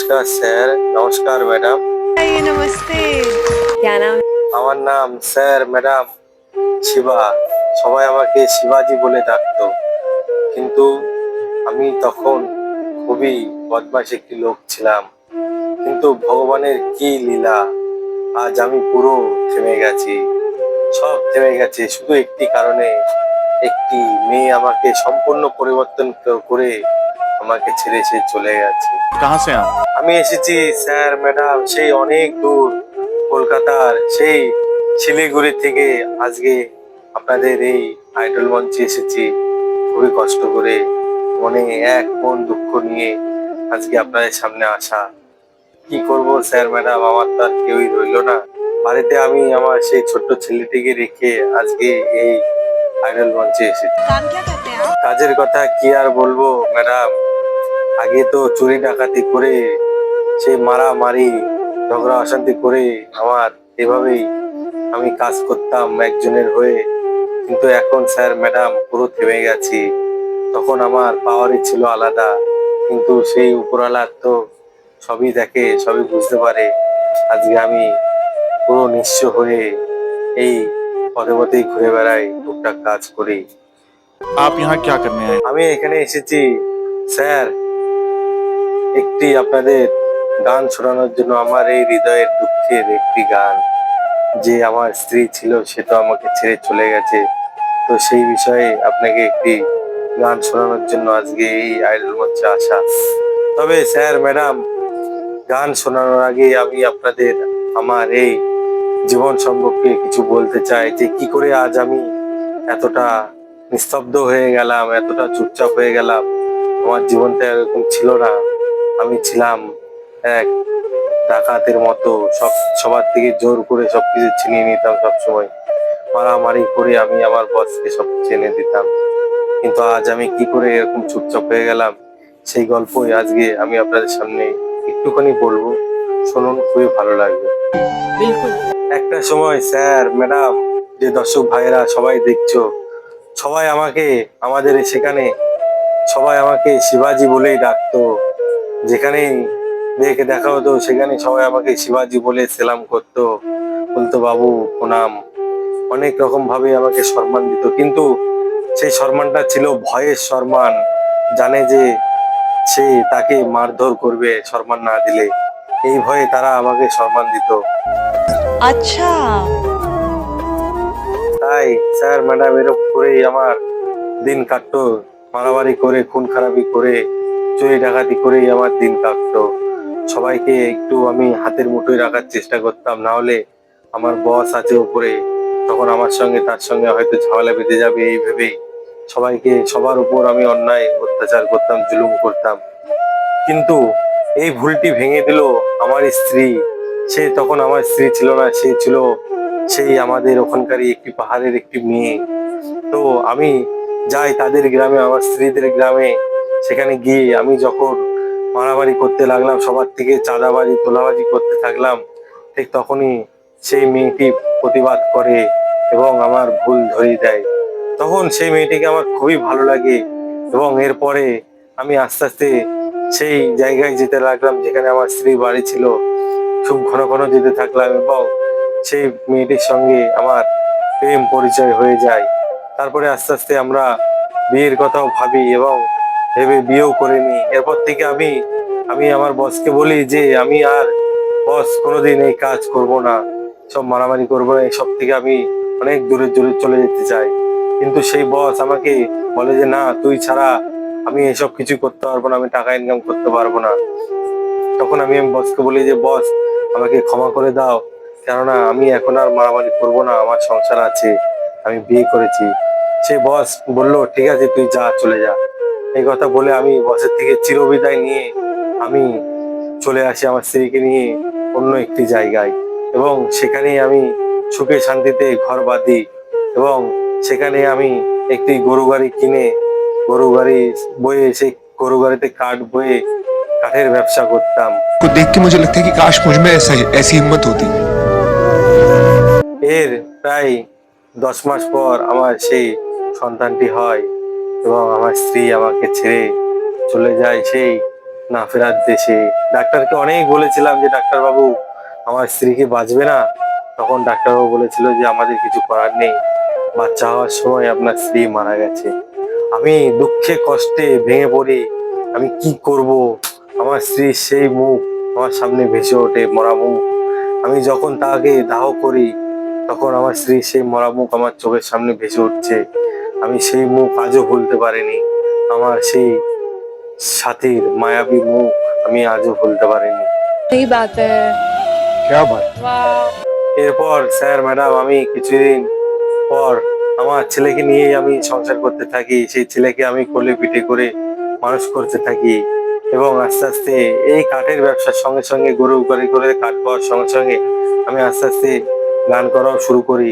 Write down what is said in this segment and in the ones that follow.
নমস্কার স্যার। নমস্কার ম্যাডাম। নমস্তে। আমার নাম স্যার ম্যাডাম শিবা। সবাই আমাকে শিবাজি বলে ডাকতো। কিন্তু আমি তখন খুবই বদমাস একটি লোক ছিলাম। কিন্তু ভগবানের কি লীলা আজ আমি পুরো থেমে গেছি। সব থেমে গেছে শুধু একটি কারণে। একটি মেয়ে আমাকে সম্পূর্ণ পরিবর্তন করে আমাকে ছেড়ে সে চলে গেছে। কাহা সে আমি এসেছি স্যার ম্যাডাম সেই অনেক দূর কলকাতার সেই শিলিগুড়ি থেকে। আজকে আপনাদের এই আইডল মঞ্চে এসেছি। খুবই কষ্ট করে মনে এক মন দুঃখ নিয়ে আজকে আপনাদের সামনে আসা। কি করব স্যার ম্যাডাম? আমার তো কেউই রইল না। বাড়িতে আমি আমার সেই ছোট্ট ছেলেটিকে রেখে আজকে এই আইডল মঞ্চে এসেছি। কাজের কথা কি আর বলব ম্যাডাম? আগে তো চুরি ডাকাতি করে সে মারামারি ঝগড়া অশান্তি করে আমার এভাবেই আমি কাজ করতাম একজনের হয়ে। কিন্তু এখন স্যার ম্যাডাম পুরো থেমে গেছি। তখন আমার পাওয়ারই ছিল আলাদা। কিন্তু সেই উপরালার তো সবই দেখে সবই বুঝতে পারে। আজকে আমি পুরো নিঃস্ব হয়ে এই পথে পথেই ঘুরে বেড়াই টুকটাক কাজ করি। আপনি আমি এখানে এসেছি। স্যার একটি আপনাদের গান শোনানোর জন্য আমার এই হৃদয়ের দুঃখের একটি গান। যে আমার স্ত্রী ছিল, সে তো আমাকে ছেড়ে চলে গেছে। তো সেই বিষয়ে আপনাকে একটি গান শোনানোর জন্য আজকে এই আইডল মঞ্চে আসা তবে স্যার, ম্যাডাম, গান শোনানোর আগে আমি আপনাদের আমার এই জীবন সম্পর্কে কিছু বলতে চাই, যে কি করে আজ আমি এতটা নিস্তব্ধ হয়ে গেলাম, এতটা চুপচাপ হয়ে গেলাম। আমার জীবনটা এরকম ছিল না। আমি ছিলাম এক ডাকাতের মতো সব সবার থেকে জোর করে সব কিছু ছিনিয়ে নিতাম সবসময়। মারামারি করে আমি আমার বসকে সব চেনে দিতাম। কিন্তু আজ আমি কি করে এরকম চুপচাপ হয়ে গেলাম? সেই গল্পই আজকে আমি আপনাদের সামনে একটুখানি বলব। শুনুন খুবই ভালো লাগবে। একটা সময় স্যার ম্যাডাম যে দর্শক ভাইয়েরা সবাই দেখছ সবাই আমাকে আমাদের সেখানে সবাই আমাকে শিবাজি বলেই ডাকতো। যেখানেই মেয়েকে দেখা হতো সেখানে সবাই আমাকে শিবাজি বলে সেলাম করত বলতো বাবু প্রণাম। অনেক রকম ভাবে আমাকে সম্মান দিত। কিন্তু সেই সম্মানটা ছিল ভয়ের সম্মান। জানে যে সে তাকে মারধর করবে সম্মান না দিলে। এই ভয়ে তারা আমাকে সম্মান দিত। আচ্ছা। তাই স্যার ম্যাডাম এরকম করেই আমার দিন কাটতো। মারামারি করে খুন খারাপি করে চুরি ডাকাতি করেই আমার দিন কাটতো। সবাইকে একটু আমি হাতের মুঠোয় রাখার চেষ্টা করতাম, না হলে আমার বস আছে উপরে, তখন আমার সঙ্গে তার সঙ্গে হয়তো ঝামেলা বেঁধে যাবে এই ভেবেই সবাইকে, সবার উপর আমি অন্যায় অত্যাচার করতাম, জুলুম করতাম। কিন্তু এই ভুলটি ভেঙে দিল আমার স্ত্রী। সে তখন আমার স্ত্রী ছিল না, সে ছিল সেই আমাদের ওখানকারই একটি পাহাড়ের একটি মেয়ে। তো আমি যাই তাদের গ্রামে, আমার স্ত্রীদের গ্রামে সেখানে গিয়ে আমি যখন মারামারি করতে লাগলাম, সবার থেকে চাঁদাবাজি, তোলাবাজি করতে থাকলাম, ঠিক তখনই সেই মেয়েটি প্রতিবাদ করে এবং আমার ভুল ধরিয়ে দেয়। তখন সেই মেয়েটিকে আমার খুবই ভালো লাগে এবং এরপরে আমি আস্তে আস্তে সেই জায়গায় যেতে লাগলাম, যেখানে আমার স্ত্রী বাড়ি ছিল। খুব ঘন ঘন যেতে থাকলাম এবং সেই মেয়েটির সঙ্গে আমার প্রেম পরিচয় হয়ে যায়। তারপরে আস্তে আস্তে আমরা বিয়ের কথাও ভাবি এবং ভেবে বিয়েও করিনি। এরপর থেকে আমি আমি আমার বসকে বলি যে, আমি আর বস কোনোদিন এই কাজ করব না। সব মারামারি করব না। সব থেকে আমি অনেক দূরে দূরে চলে যেতে চাই। কিন্তু সেই বস আমাকে বলে যে, না, তুই ছাড়া আমি এসব কিছু করতে পারব না। আমি টাকা ইনকাম করতে পারব না। তখন আমি আমি বসকে বলি যে বস আমাকে ক্ষমা করে দাও। কেননা আমি এখন আর মারামারি করব না। আমার সংসার আছে। আমি বিয়ে করেছি। সে বস বলল, ঠিক আছে, তুই যা, চলে যা। এই কথা বলে আমি বসের থেকে চিরবিদায় নিয়ে আমি চলে আসি আমার স্ত্রীকে নিয়ে অন্য একটি জায়গায়। এবং সেখানেই আমি সুখে শান্তিতে ঘর বাঁধি এবং সেখানে আমি একটি গরু গাড়ি কিনে গরু গাড়ি বয়ে সেই গরু গাড়িতে কাঠ বয়ে কাঠের ব্যবসা করতাম। দেখতে মজা লাগতে কি কাশ মুজমে এসি হিম্মত হতি এর প্রায় দশ মাস পর আমার সেই সন্তানটি হয়। এবং আমার স্ত্রী আমাকে ছেড়ে চলে যায় সেই না ফেরার দেশে। ডাক্তারকে অনেক বলেছিলাম যে ডাক্তার বাবু আমার স্ত্রীকে বাঁচবে না। তখন ডাক্তারবাবু বলেছিল যে, আমাদের কিছু করার নেই। বাচ্চা হওয়ার সময় আপনার স্ত্রী মারা গেছে। আমি দুঃখে কষ্টে ভেঙে পড়ে, আমি কি করব? আমার স্ত্রীর সেই মুখ আমার সামনে ভেসে ওঠে, মরা মুখ। আমি যখন তাকে দাহ করি, তখন আমার স্ত্রীর সেই মরা মুখ আমার চোখের সামনে ভেসে উঠছে। আমি সেই মুখ আজও ভুলতে পারিনি। আমার সেই সাথীর মায়াবী মুখ আমি আজও ভুলতে পারিনি। বাত। এরপর স্যার ম্যাডাম আমি কিছুদিন পর আমার ছেলেকে নিয়ে আমি সংসার করতে থাকি। সেই ছেলেকে আমি কোলে পিঠে করে মানুষ করতে থাকি। এবং আস্তে আস্তে এই কাঠের ব্যবসার সঙ্গে সঙ্গে গরু গাড়ি করে কাঠ পাওয়ার সঙ্গে সঙ্গে আমি আস্তে আস্তে গান করাও শুরু করি।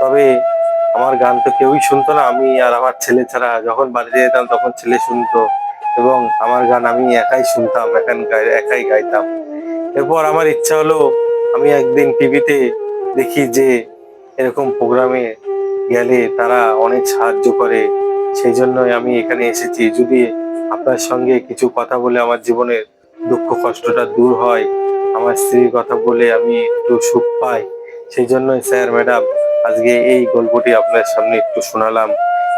তবে আমার গান তো কেউই শুনতো না। আমি আর আমার ছেলে ছাড়া যখন বাড়িতে যেতাম তখন ছেলে শুনতো এবং আমার গান আমি একাই শুনতাম একাই একাই গাইতাম। এরপর আমার ইচ্ছা হলো আমি একদিন টিভিতে দেখি যে এরকম প্রোগ্রামে গেলে তারা অনেক সাহায্য করে। সেই জন্যই আমি এখানে এসেছি। যদি আপনার সঙ্গে কিছু কথা বলে আমার জীবনের দুঃখ কষ্টটা দূর হয়, আমার স্ত্রীর কথা বলে আমি একটু সুখ পাই, সেই জন্যই স্যার, ম্যাডাম আজকে এই গল্পটি আপনার সামনে একটু শোনালাম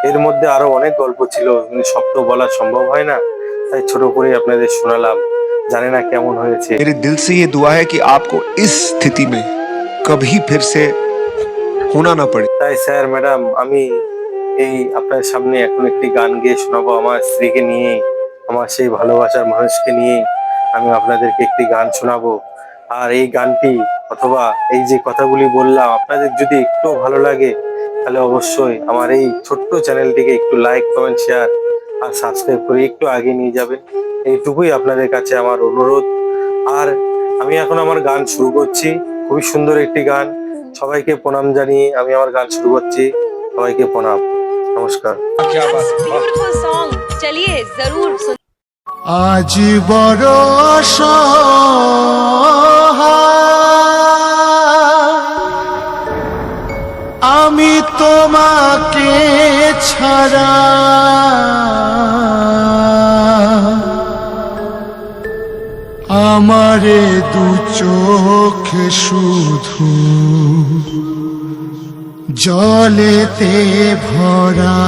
এর মধ্যে আরো অনেক গল্প ছিল কিন্তু সব তো বলা সম্ভব হয় না তাই ছোট করে আপনাদের শোনালাম জানি না কেমন হয়েছে मेरे दिल से ये दुआ है कि आपको इस स्थिति में कभी फिर से होना ना पड़े তাই স্যার ম্যাডাম আমি এই আপনার সামনে এখন একটি গান গেয়ে শোনাবো আমার স্ত্রীকে নিয়ে আমার সেই ভালোবাসার মানুষকে নিয়ে আমি আপনাদেরকে একটি গান শোনাবো আর এই গানটি অথবা এই যে কথাগুলি বললাম আপনাদের যদি একটু ভালো লাগে তাহলে অবশ্যই আমার এই ছোট্ট চ্যানেলটিকে একটু লাইক কমেন্ট শেয়ার আর সাবস্ক্রাইব করে একটু আগে নিয়ে যাবেন। এইটুকুই আপনাদের কাছে আমার অনুরোধ। আর আমি এখন আমার গান শুরু করছি। খুবই সুন্দর একটি গান। সবাইকে প্রণাম জানিয়ে আমি আমার গান শুরু করছি। সবাইকে প্রণাম। নমস্কার। আজ বড় ছাড়া আমারে দু চোখে শুধু জলেতে ভরা।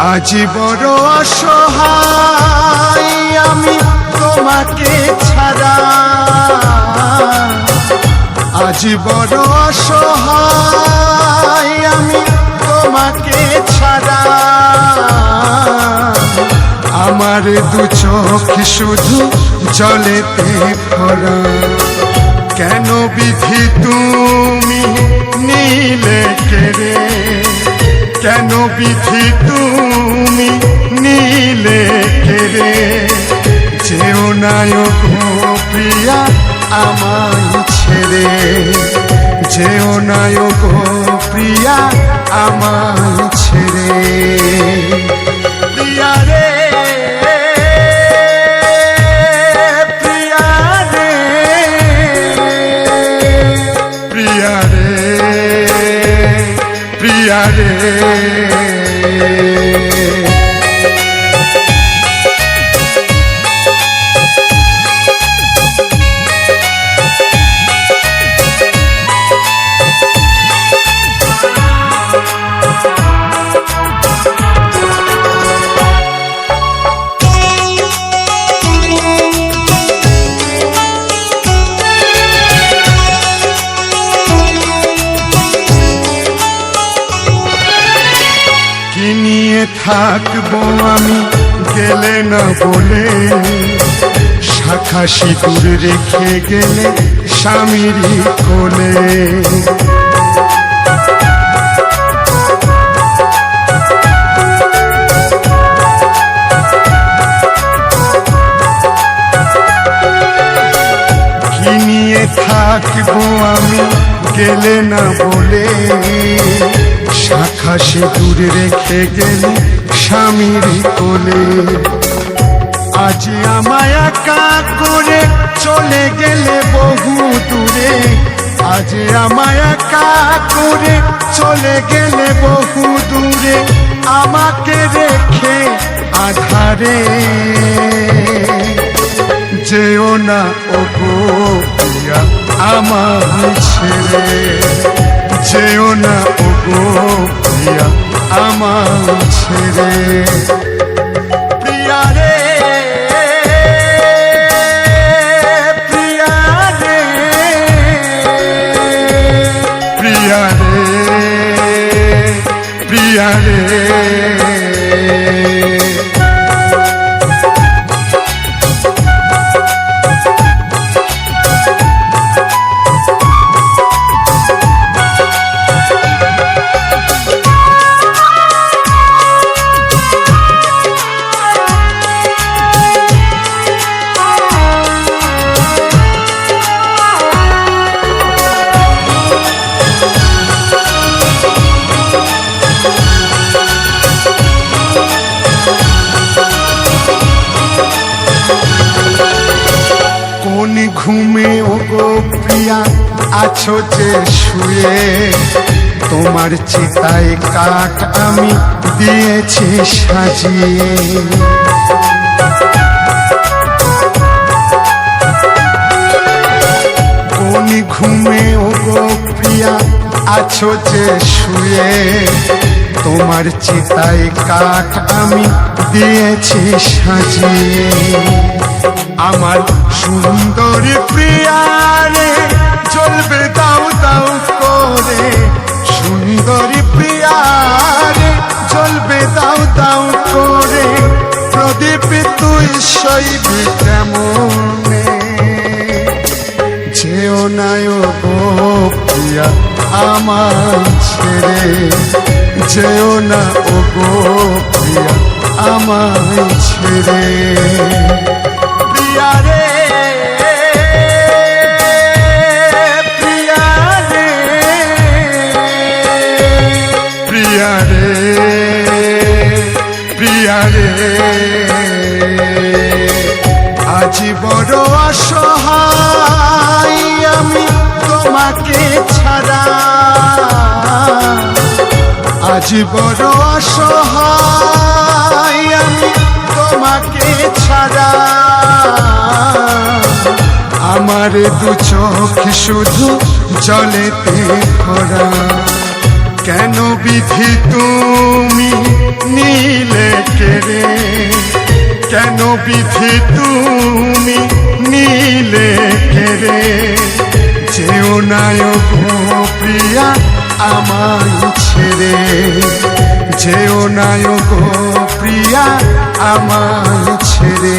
আজ বড় অসহায়, আমি তোমাকে ছাড়া। আজ বড় অসহায়, আমি তোমাকে ছাড়া। আমার দু চোখ শুধু জলেতে ভরা। কেন বিধি তুমি নীলে কেড়ে? কেন বিধি তুমি নীলে কেড়ে যেও নায়ক প্রিয়া, আমায় ছেড়ে। যেও নায়ক প্রিয়া, আমায় ছেড়ে। প্রিয়া রে, প্রিয়া থাকব আমি গেলে না বলে। শাখা সিঁদুর রেখে গেলে স্বামীর কোলে। থাকব আমি গেলে না বলে। শাখা সে দূরে রেখে গেলে স্বামীর কোলে। আজ আমায় একা করে চলে গেলে বহু দূরে। আজ আমায় একা করে চলে গেলে বহু দূরে। আমাকে রেখে আধারে। যেও না ও গো প্রিয়া আমার ছেড়ে যেও না ও গো প্রিয়া আমার ছেড়ে আছো যে শুয়ে তোমার চিতায় কাঠ আমি দিয়েছি সাজিয়ে। কোন ঘুমে ও গো প্রিয়া, আছো যে শুয়ে, তোমার চিতায় কাঠ আমি দিয়েছি সাজিয়ে। আমার সুন্দর প্রিয়ারে চলবে দাও দাও করে। সুন্দর প্রিয়ারে চলবে দাও দাও করে। প্রদীপ তুই শৈবি কেমনে? যেও নাই গো প্রিয়া আমার ছেড়ে। যেও না ও গো আমায় ছেড়ে। আজ বড় অসহায়, আমি তোমাকে ছাড়া। আমার দু চোখ শুধু জলেতে ভরা। কেন বিধি তুমি নীলে কেড়ে? কেন বিধি তুমি নীলে কেড়ে? যেও নায়ক প্রিয়া, আমায় যেও নায়ক প্রিয়া আমায় ছেড়ে।